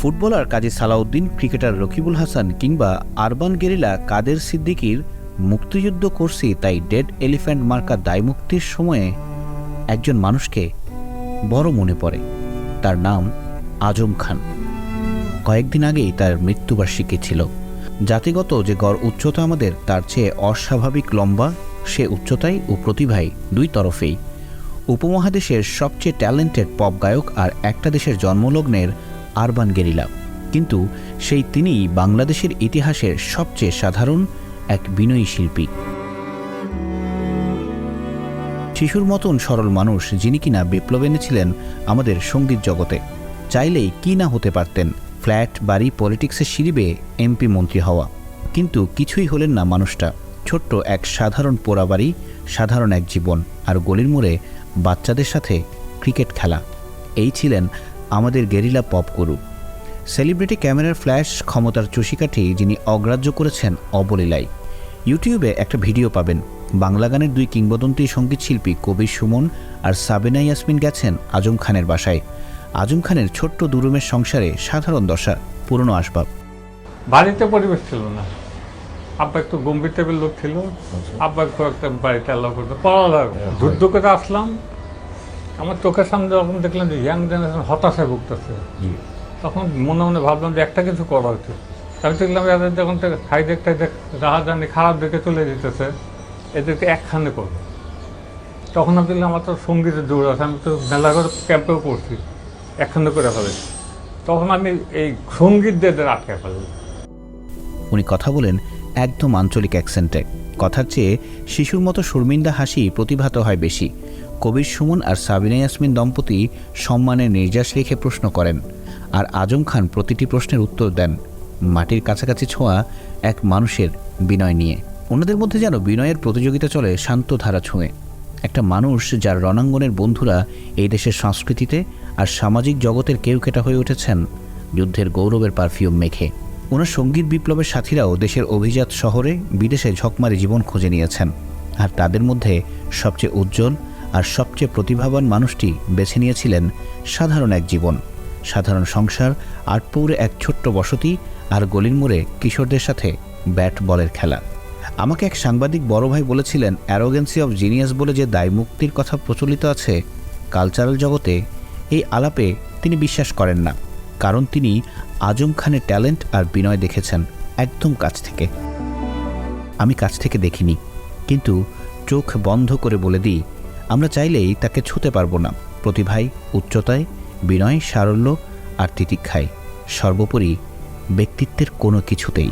Footballer Kazi Salauddin, cricketer Rakibul Hasan কিংবা urban guerrilla কাদের সিদ্দিকীর মুক্তিযুদ্ধ করছি তাই ডেড এলিফ্যান্ট মার্কা দায়মুক্তির সময়ে একজন মানুষকে বড় মনে পড়ে। তার নাম আজম খান। কয়েকদিন আগেই তার মৃত্যুবার্ষিকী ছিল। জাতিগত যে গড় উচ্চতা আমাদের, তার চেয়ে অস্বাভাবিক লম্বা সে উচ্চতায় ও প্রতিভায় দুই তরফেই। উপমহাদেশের সবচেয়ে ট্যালেন্টেড পপ গায়ক আর একটা দেশের জন্মলগ্নের আরবান গেরিলা। কিন্তু সেই তিনিই বাংলাদেশের ইতিহাসের সবচেয়ে সাধারণ এক বিনয়ী শিল্পী। শিশুর মতন সরল মানুষ যিনি কিনা বিপ্লব এনেছিলেন আমাদের সংগীত জগতে, চাইলেই কি না হতে পারতেন ফ্ল্যাট, বাড়ি, পলিটিক্সের সিঁড়ি বেয়ে এমপি মন্ত্রী হওয়া। কিন্তু কিছুই হলেন না মানুষটা, ছোট্ট এক সাধারণ পোড়াবাড়ি, সাধারণ এক জীবন, আর গলির মোড়ে বাচ্চাদের সাথে ক্রিকেট খেলা। এই ছিলেন আমাদের গেরিলা পপ গুরু সেলিব্রিটি ক্যামেরার ফ্ল্যাশ ক্ষমতার চষিকাঠি যিনি অগ্রাহ্য করেছেন অবলীলায়। ইউটিউবে একটা ভিডিও পাবেন। বাংলা গানের দুই কিংবদন্তি সঙ্গীতশিল্পী কবির সুমন আর সাবেনা ইয়াসমিন গেছেন আজম খানের বাসায়। আজম খানের ছোট্ট দুরুমের সংসারে সাধারণ দশা পুরনো আসবাব। বাড়িতে পরিবেশ ছিল না। আব্বা একটু গম্ভীর টাইপের লোক ছিল। আব্বা খুব একটা বাড়িতে আল্লাহ করতে। পড়ালেখা যুদ্ধ করে আসলাম। আমার চোখের সামনে যখন দেখলাম যে ইয়াং জেনারেশন হতাশায় ভুগতেছে তখন মনে মনে ভাবলাম যে একটা কিছু করা উচিত। আমি দেখলাম এদের যখন দেখতে দেখ রাহাজানি খারাপ দেখে চলে যেতেছে এদেরকে একখানে করব। তখন আমি দেখলাম আমার তো সঙ্গীতের জোর আছে আমি তো মেলাঘর ক্যাম্পেও পড়ছি একখানে করে ফেলেছি। তখন আমি এই সংগীত দিয়ে আটকে ফেলি উনি কথা বলেন একদম আঞ্চলিক অ্যাকসেন্টে কথার চেয়ে শিশুর মতো শর্মিন্দা হাসি প্রতিভাত হয় বেশি। কবির সুমন আর সাবিনা ইয়াসমিন দম্পতি সম্মানের নির্যাস রেখে প্রশ্ন করেন, আর আজম খান প্রতিটি প্রশ্নের উত্তর দেন? মাটির কাছাকাছি ছোঁয়া এক মানুষের বিনয় নিয়ে। ওনাদের মধ্যে যেন বিনয়ের প্রতিযোগিতা চলে শান্ত ধারা ছুঁয়ে। একটা মানুষ যার রণাঙ্গনের বন্ধুরা এই দেশের সংস্কৃতিতে আর সামাজিক জগতের কেউ কেটা হয়ে উঠেছেন, যুদ্ধের গৌরবের পারফিউম মেখে। ওনার সংগীত বিপ্লবের সাথীরাও দেশের অভিজাত শহরে বিদেশে ঝকমারি জীবন খুঁজে নিয়েছেন। আর তাদের মধ্যে সবচেয়ে উজ্জ্বল আর সবচেয়ে প্রতিভাবান মানুষটি বেছে নিয়েছিলেন সাধারণ এক জীবন। সাধারণ সংসার আটপৌরে এক ছোট্ট বসতি আর গলির মোড়ে কিশোরদের সাথে ব্যাট বলের খেলা। আমাকে এক সাংবাদিক বড় ভাই বলেছিলেন, অ্যারোগেন্সি অফ জিনিয়াস বলে যে দায়মুক্তির কথা প্রচলিত আছে কালচারাল জগতে, এই আলাপে তিনি বিশ্বাস করেন না। কারণ তিনি আজম খানের ট্যালেন্ট আর বিনয় দেখেছেন একদম কাছ থেকে। আমি কাছ থেকে দেখিনি, কিন্তু চোখ বন্ধ করে বলে দিই, আমরা চাইলেই তাকে ছুতে পারব না। প্রতিভাই উচ্চতায়, বিনয়, সারল্য আর তিতিক্ষায় সর্বোপরি ব্যক্তিত্বের কোনো কিছুতেই।